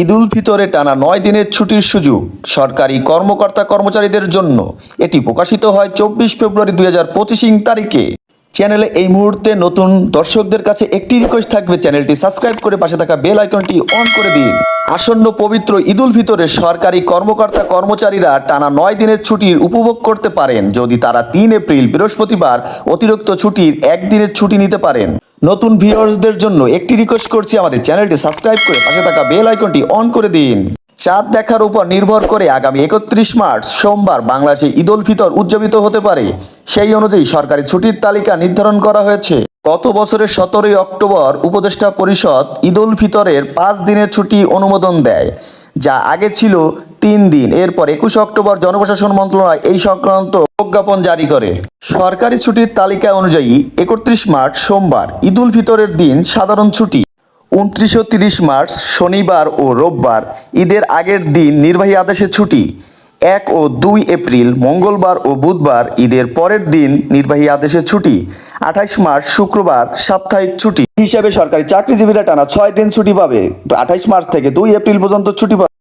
ঈদ উল ফিতরে টানা নয় দিনের ছুটির সুযোগ। সরকারি কর্মকর্তা কর্মচারীদের জন্য এটি প্রকাশিত হয় চব্বিশ ফেব্রুয়ারি দুই হাজার পঁচিশ তারিখে। চ্যানেলে এই মুহূর্তে নতুন দর্শকদের কাছে একটি রিকোয়েস্ট থাকবে। চ্যানেলটি সাবস্ক্রাইব করে পাশে থাকা বেল আইকনটি অন করে দিন। আসন্ন পবিত্র ঈদ উল ফিতরে সরকারি কর্মকর্তা কর্মচারীরা টানা নয় দিনের ছুটির উপভোগ করতে পারেন। যদি তারা তিন এপ্রিল বৃহস্পতিবার অতিরিক্ত ছুটির একদিনের ছুটি নিতে পারেন। নতুন ভিউয়ার্সদের জন্য একটি রিকোয়েস্ট করছি আমাদের চ্যানেলটি সাবস্ক্রাইব করে পাশে থাকা বেল আইকনটি অন করে দিন। চাঁদ দেখার উপর নির্ভর করে আগামী একত্রিশ মার্চ, সোমবার বাংলাদেশে ঈদ উল ফিতর উদযাপিত হতে পারে। সেই অনুযায়ী সরকারি ছুটির তালিকা নির্ধারণ করা হয়েছে। গত বছরের সতেরোই অক্টোবর উপদেষ্টা পরিষদ ঈদ উল ফিতরের পাঁচ দিনের ছুটি অনুমোদন দেয়। যা আগে ছিল তিন দিন। এরপর একুশ অক্টোবর জনপ্রশাসন মন্ত্রণালয় এই সংক্রান্ত প্রজ্ঞাপন জারি করে। সরকারি ছুটির তালিকা অনুযায়ী একত্রিশ মার্চ সোমবার ঈদ উল ফিতরের দিন সাধারণ ছুটি। উনত্রিশ ও তিরিশ মার্চ শনিবার ও রোববার, ঈদের আগের দিন নির্বাহী আদেশে ছুটি। এক ও দুই এপ্রিল, মঙ্গলবার ও বুধবার ঈদের পরের দিন নির্বাহী আদেশের ছুটি। আঠাইশ মার্চ, শুক্রবার সাপ্তাহিক ছুটি। হিসাবে সরকারি চাকরিজীবীরা টানা ছয় দিন ছুটি পাবে। আঠাইশ মার্চ থেকে দুই এপ্রিল পর্যন্ত ছুটি পাবে।